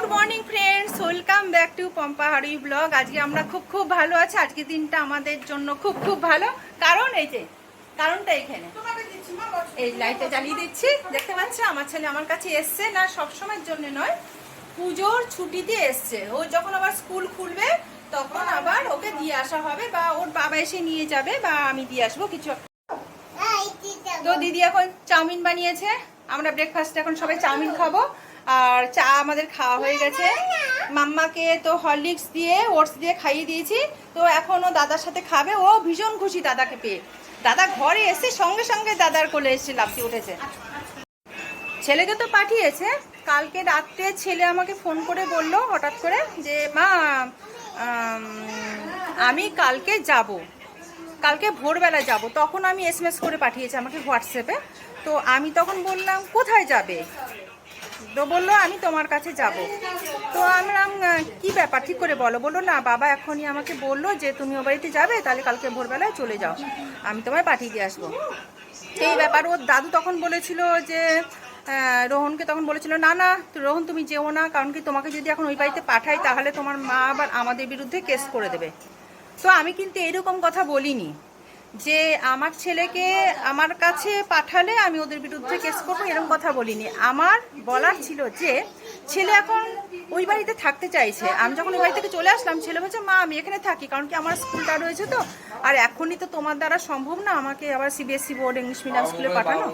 Good morning friends welcome back to Pampahari blog আজকে আমরা খুব খুব ভালো আছি। আজকে দিনটা আমাদের জন্য খুব খুব ভালো। কারণ এই যে কারণটা এখানে। এই লাইটটা জ্বালিয়ে দিচ্ছি। দেখতে পাচ্ছ? আমার ছেলে আমার কাছে এসছে না সবসময়ের জন্য নয়। পুজোর ছুটিতে এসছে। ও যখন আবার স্কুল খুলবে তখন আবার ওকে দিয়ে আসা হবে বা ওর বাবা এসে নিয়ে যাবে বা আমি দিয়ে আসব কিছু। তো দিদি এখন চাউমিন বানিয়েছে। আমরা ব্রেকফাস্ট এখন সবাই চাউমিন খাব। আর চা আমাদের খাওয়া হয়ে গেছে। মাম্মাকে তো হরলিক্স দিয়ে, ওটস দিয়ে খাইয়ে দিয়েছি। তো এখন ও দাদার সাথে খাবে। ও ভীষণ খুশি দাদাকে পেয়ে। দাদা ঘরে এসে সঙ্গে সঙ্গে দাদার কোলে এসে লাফিয়ে উঠেছে। ছেলেকে তো পাঠিয়েছে। কালকে রাত্রে ছেলে আমাকে ফোন করে বলল হঠাৎ করে যে, মা, আমি কালকে যাব। কালকে ভোরবেলা যাব। তখন আমি এসএমএস করে পাঠিয়েছি আমাকে হোয়াটসঅ্যাপে তো আমি তখন বললাম, কোথায় যাবে? তো বলল আমি তোমার কাছে যাব। তো আমি বললাম, কি ব্যাপার? ঠিক করে বলো। বলল না বাবা এখনই আমাকে বলল যে তুমি ও বাড়িতে যাবে তাহলে কালকে ভোরবেলায় চলে যাও। আমি তোমায় পাঠিয়ে দিয়ে আসব। এই ব্যাপার ওর দাদু তখন বলেছিল যে রোহনকে তখন বলেছিল না না রোহন তুমি যেও না কারণ কি তোমাকে যদি এখন ওই বাড়িতে পাঠাই তাহলে তোমার মা আবার আমাদের বিরুদ্ধে কেস করে দেবে। তো আমি কিন্তু এরকম কথা বলিনি। যে আমার ছেলেকে আমার কাছে পাঠালে আমি ওদের বিরুদ্ধে কেস করব, এরকম কথা বলিনি। আমার বলার ছিল যে, ছেলে এখন ওই বাড়িতে থাকতে চাইছে। আমি যখন ওই বাড়ি থেকে চলে আসলাম, ছেলে বলছে, মা, আমি এখানে থাকি, কারণ কি আমার স্কুলটা রয়েছে তো। আর এখনই তো তোমার দ্বারা সম্ভব না আমাকে আবার সিবিএসসি বোর্ড ইংলিশ মিডিয়াম স্কুলে পাঠানো।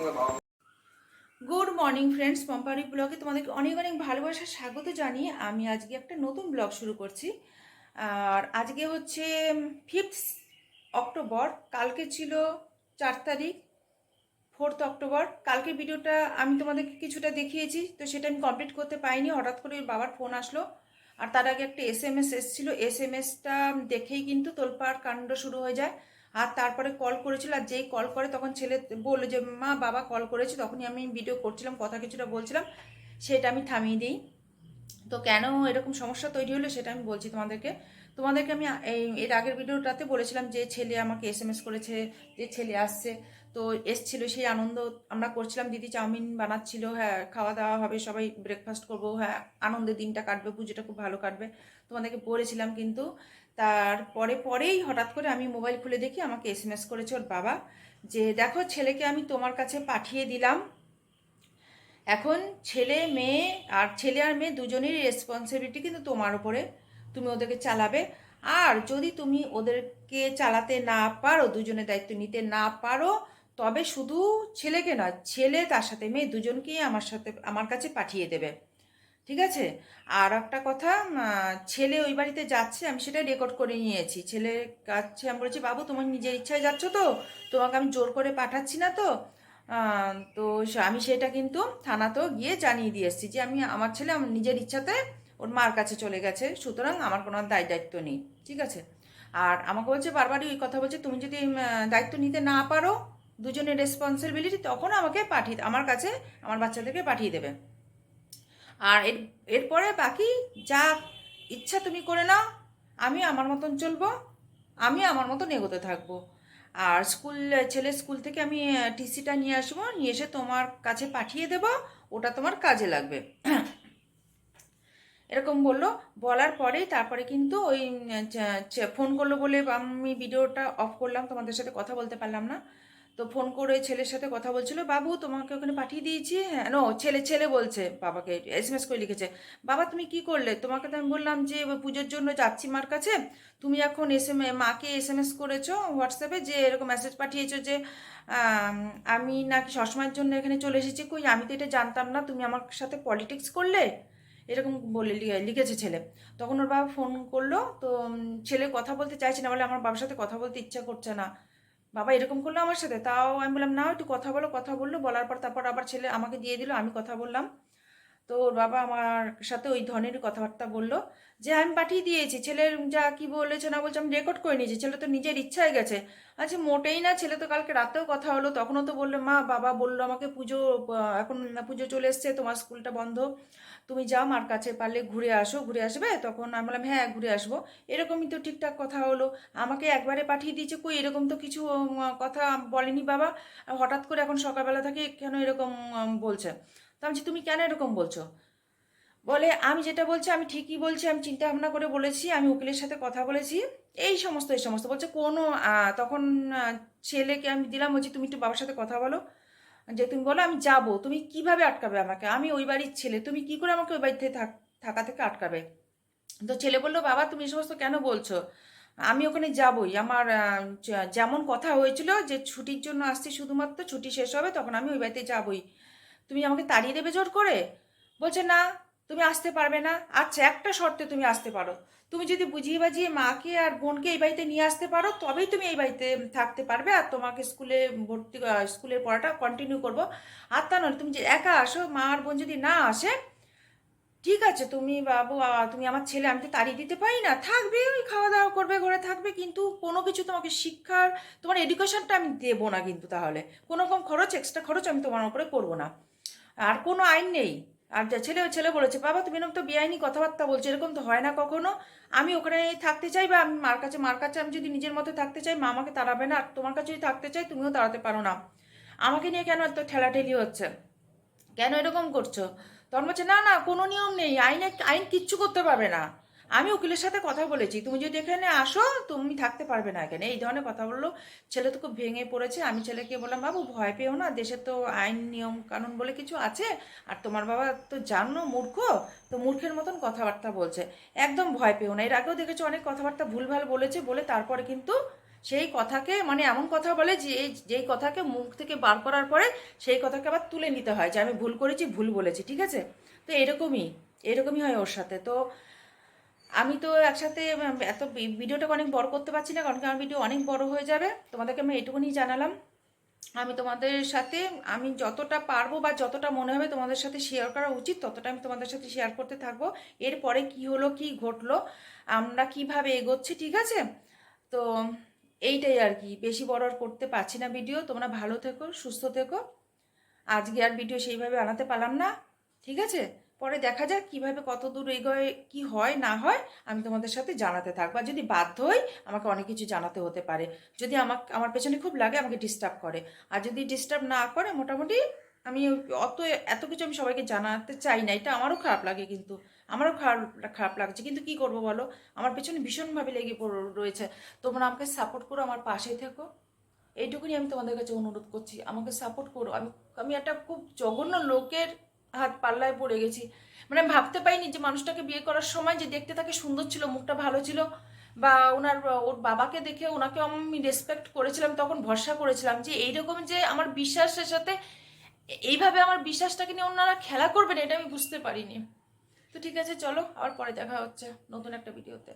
গুড মর্নিং ফ্রেন্ডস পম্পারি ব্লগে তোমাদেরকে অনেক অনেক ভালোবাসা, স্বাগত জানিয়ে আমি আজকে একটা নতুন ব্লগ শুরু করছি। আর আজকে হচ্ছে ফিফথ অক্টোবর, কালকে ছিল চার তারিখ, ফোর্থ অক্টোবর। কালকে ভিডিওটা আমি তোমাদেরকে কিছুটা দেখিয়েছি, তো সেটা আমি কমপ্লিট করতে পারিনি। হঠাৎ করে বাবার ফোন আসলো, আর তার আগে একটা এস এম এস এসেছিল। এস এম এসটা দেখেই কিন্তু তোলপাড় কাণ্ড শুরু হয়ে যায়। আর তারপরে কল করেছিল, আর যেই কল করে তখন ছেলে বলল যে, মা, বাবা কল করেছে, তখনই আমি ভিডিও করছিলাম, কথা কিছুটা বলছিলাম, সেটা আমি থামিয়ে দিই। তো কেন এরকম সমস্যা তৈরি হলো সেটা আমি বলছি তোমাদেরকে। তোমাদেরকে আমি এর আগের ভিডিওটাতে বলেছিলাম যে ছেলে আমাকে এস এম এস করেছে, যে ছেলে আসছে। তো এসছিল সেই আনন্দ আমরা করছিলাম, দিদি চাউমিন বানাচ্ছিল হ্যাঁ খাওয়া দাওয়া হবে, সবাই ব্রেকফাস্ট করব হ্যাঁ আনন্দের দিনটা কাটবে, পুজোটা খুব ভালো কাটবে। তোমাদেরকে বলেছিলাম কিন্তু তারপরে, পরেই হঠাৎ করে আমি মোবাইল খুলে দেখি আমাকে এস এম এস করেছে ওর বাবা, যে দেখো ছেলেকে আমি তোমার কাছে পাঠিয়ে দিলাম। এখন ছেলে, মেয়ে আর ছেলে আর মেয়ে দুজনেরই রেসপন্সিবিলিটি কিন্তু তোমার উপরে। তুমি ওদেরকে চালাবে। আর যদি তুমি ওদেরকে চালাতে না পারো, দুজনের দায়িত্ব নিতে না পারো, তবে শুধু ছেলেকে নয়, ছেলে তার সাথে, মেয়ে দুজনকেই আমার সাথে, আমার কাছে পাঠিয়ে দেবে। ঠিক আছে? আর একটা কথা ছেলে ওই বাড়িতে যাচ্ছে, আমি সেটা রেকর্ড করে নিয়েছি। ছেলের কাছে আমি বলেছি, বাবু, তোমার নিজের ইচ্ছায় যাচ্ছ তো? তোমাকে আমি জোর করে পাঠাচ্ছি না তো? তো আমি সেটা কিন্তু থানাতেও গিয়ে জানিয়ে দিয়ে এসেছি যে, আমি, আমার ছেলে আমার নিজের ইচ্ছাতে ওর মার কাছে চলে গেছে, সুতরাং আমার কোনো দায় দায়িত্ব নেই, ঠিক আছে? আর আমাকে বলছে, বারবারই ওই কথা বলছে, তুমি যদি দায়িত্ব নিতে না পারো, দুজনের রেসপন্সিবিলিটি তখন আমাকে পাঠিয়ে, আমার কাছে আমার বাচ্চাদেরকে পাঠিয়ে দেবে। আর এর এরপরে বাকি যা ইচ্ছা তুমি করে নাও, আমি আমার মতন চলবো, আমি আমার মতন এগোতে থাকব। আর স্কুল ছেলে স্কুল থেকে আমি টিসিটা নিয়ে আসব, নিয়ে এসে তোমার কাছে পাঠিয়ে দেবো, ওটা তোমার কাজে লাগবে। এরকম বলল। বলার পরেই তারপরে কিন্তু ওই ফোন করল বলে আমি ভিডিওটা অফ করলাম, তোমাদের সাথে কথা বলতে পারলাম না। তো ফোন করে ছেলের সাথে কথা বলছিল, বাবু, তোমাকে ওখানে পাঠিয়ে দিয়েছি। হ্যাঁ নো ছেলে ছেলে বলছে, বাবাকে এস এম এস করে লিখেছে, বাবা, তুমি কি করলে? তোমাকে তো আমি বললাম যে, পুজোর জন্য যাচ্ছি মার কাছে। তুমি এখন এস এম মাকে এস এম এস করেছ হোয়াটসঅ্যাপে যে, এরকম মেসেজ পাঠিয়েছো যে, আমি নাকি সবসময়ের জন্য এখানে চলে এসেছি কই? আমি তো এটা জানতাম না, তুমি আমার সাথে পলিটিক্স করলে? এরকম বলে লিখেছে ছেলে। তখন ওর বাবা ফোন করল, তো ছেলে কথা বলতে চাইছে না বলে আমার বাবার সাথে কথা বলতে ইচ্ছা করছে না। বাবা এরকম করল আমার সাথে, তাও আমি বললাম না একটু কথা বলো, কথা বলল, বলার পর তারপর আবার ছেলে আমাকে দিয়ে দিল, আমি কথা বললাম। তো ওর বাবা আমার সাথে ওই ধরনের কথাবার্তা বলল যে, আমি পাঠিয়ে দিয়েছি। ছেলের যা কি বলেছে না বলছে আমি রেকর্ড করে নিয়েছি। ছেলে তো নিজের ইচ্ছায় গেছে। আচ্ছা মোটেই না। ছেলে তো কালকে রাতেও কথা হলো। তখনও তো বলল, মা, বাবা বলল আমাকে পুজো এখন পুজো চলে এসছে। তোমার স্কুলটা বন্ধ। তুমি যাও মার কাছে পারলে ঘুরে আসো। ঘুরে আসবে? তখন আমি বললাম হ্যাঁ ঘুরে আসব। এরকমই তো ঠিকঠাক কথা হলো। আমাকে একবারে পাঠিয়ে দিয়েছে কই? এরকম তো কিছু কথা বলেনি বাবা। হঠাৎ করে এখন সকালবেলা থেকে কেন এরকম বলছে? তো বলছি, তুমি কেন এরকম বলছো? বলে আমি যেটা বলছি আমি ঠিকই বলছি আমি চিন্তা ভাবনা করে বলেছি আমি উকিলের সাথে কথা বলেছি এই সমস্ত এই সমস্ত। বলছে কোনো তখন ছেলেকে আমি দিলাম বলছি তুমি একটু বাবার সাথে কথা বলো যে তুমি বলো আমি যাব তুমি কীভাবে আটকাবে আমাকে? আমি ওই বাড়ির ছেলে তুমি কি করে আমাকে ওই বাড়িতে থাকা থেকে আটকাবে? তো ছেলে বলল বাবা তুমি এই সমস্ত কেন বলছো? আমি ওখানে যাবই আমার যেমন কথা হয়েছিল যে ছুটির জন্য আসছি শুধুমাত্র ছুটি শেষ হবে তখন আমি ওই বাড়িতে যাবই। তুমি আমাকে তাড়িয়ে দেবে জোর করে? বলছে, না, তুমি আসতে পারবে না। আচ্ছা একটা শর্তে তুমি আসতে পারো। তুমি যদি বুঝিয়ে বাজিয়ে মাকে আর বোনকে এই বাড়িতে নিয়ে আসতে পারো, তবেই তুমি এই বাড়িতে থাকতে পারবে আর তোমাকে স্কুলে ভর্তি স্কুলের পড়াটা কন্টিনিউ করব। আর তা নয়, তুমি যে একা আসো, মা আর বোন যদি না আসে, ঠিক আছে, তুমি বাবু তুমি আমার ছেলে, আমি তো তাড়িয়ে দিতে পারি না। থাকবে, ওই খাওয়া দাওয়া করবে, ঘরে থাকবে, কিন্তু কোনো কিছু তোমাকে শিক্ষার, তোমার এডুকেশনটা আমি দেবো না কিন্তু তাহলে। কোনো রকম খরচ এক্সট্রা খরচ আমি তোমার উপরে করব না। আর কোনো আইন নেই। আর ছেলে ছেলে বলেছে, বাবা, তুমি এরকম তো বেআইনি কথাবার্তা বলছো, এরকম তো হয় না কখনো। আমি ওখানে থাকতে চাই বা আমি মার কাছে মার কাছে আমি যদি নিজের মতো থাকতে চাই, মা আমাকে তাড়াবে না। আর তোমার কাছে যদি থাকতে চাই, তুমিও তাড়াতে পারো না। আমাকে নিয়ে কেন এত ঠেলাঠেলি হচ্ছে? কেন এরকম করছ? তখন বলছে, না না, কোনো নিয়ম নেই। আইনে, আইন কিচ্ছু করতে পারবে না। আমি উকিলের সাথে কথা বলেছি, তুমি যদি এখানে আসো, তুমি থাকতে পারবে না এখানে। এই ধরনের কথা বলল। ছেলে তো খুব ভেঙে পড়েছে। আমি ছেলেকে বললাম, বাবু, ভয় পেও না। দেশে তো আইন, নিয়ম, কানুন বলে কিছু আছে। আর তোমার বাবা তো জানো, মূর্খ, তো মূর্খের মতন কথাবার্তা বলছে। একদম ভয় পেও না। এর আগেও দেখেছ অনেক কথাবার্তা ভুলভাল বলেছে। বলে তারপরে কিন্তু সেই কথাকে মানে এমন কথা বলে যে যেই কথাকে মুখ থেকে বার করার পরে সেই কথাকে আবার তুলে নিতে হয় যে, আমি ভুল করেছি, ভুল বলেছি। ঠিক আছে? তো এরকমই এরকমই হয় ওর সাথে। তো আমি তো একসাথে এত ভিডিওটাকে অনেক বড় করতে পারছি না, কারণ কি আমার ভিডিও অনেক বড় হয়ে যাবে। তোমাদেরকে আমি এটুকুনি জানালাম। আমি তোমাদের সাথে, আমি যতটা পারব বা যতটা মনে হবে তোমাদের সাথে শেয়ার করা উচিত, ততটা আমি তোমাদের সাথে শেয়ার করতে থাকব। এরপরে কি হলো, কি ঘটলো, আমরা কীভাবে এগোচ্ছি, ঠিক আছে? তো এইটাই আর কি, বেশি বড় আর করতে পারছি না ভিডিও। তোমরা ভালো থেকো, সুস্থ থেকো। আজকে আর ভিডিও সেইভাবে আনাতে পারলাম না, ঠিক আছে? পরে দেখা যাক কীভাবে কত দূর এগোয়, কি হয়, না হয় আমি তোমাদের সাথে জানাতে থাকব। আর যদি বাধ্য হই, আমাকে অনেক কিছু জানাতে হতে পারে। যদি আমাকে, আমার পেছনে খুব লাগে, আমাকে ডিস্টার্ব করে। আর যদি ডিস্টার্ব না করে, মোটামুটি আমি অত এত কিছু আমি সবাইকে জানাতে চাই না। এটা আমারও খারাপ লাগে কিন্তু। আমারও খারাপ খারাপ লাগছে। কিন্তু কি করব বলো? আমার পেছনে ভীষণভাবে লেগে রয়েছে। তোমরা আমাকে সাপোর্ট করো, আমার পাশে থেকো। এইটুকুনি আমি তোমাদের কাছে অনুরোধ করছি। আমাকে সাপোর্ট করো। আমি আমি একটা খুব জঘন্য লোকের হাত পাল্লায় পড়ে গেছি। মানে ভাবতে পাইনি যে মানুষটাকে বিয়ে করার সময় যে দেখতে তাকে সুন্দর ছিল, মুখটা ভালো ছিল, বা ওনার, ওর বাবাকে দেখে ওনাকে আমি রেসপেক্ট করেছিলাম, তখন ভরসা করেছিলাম যে এইরকম যে আমার বিশ্বাসের সাথে এইভাবে আমার বিশ্বাসটাকে নিয়ে ওনারা খেলা করবেন, এটা আমি বুঝতে পারিনি। তো ঠিক আছে, চলো, আবার পরে দেখা হচ্ছে নতুন একটা ভিডিওতে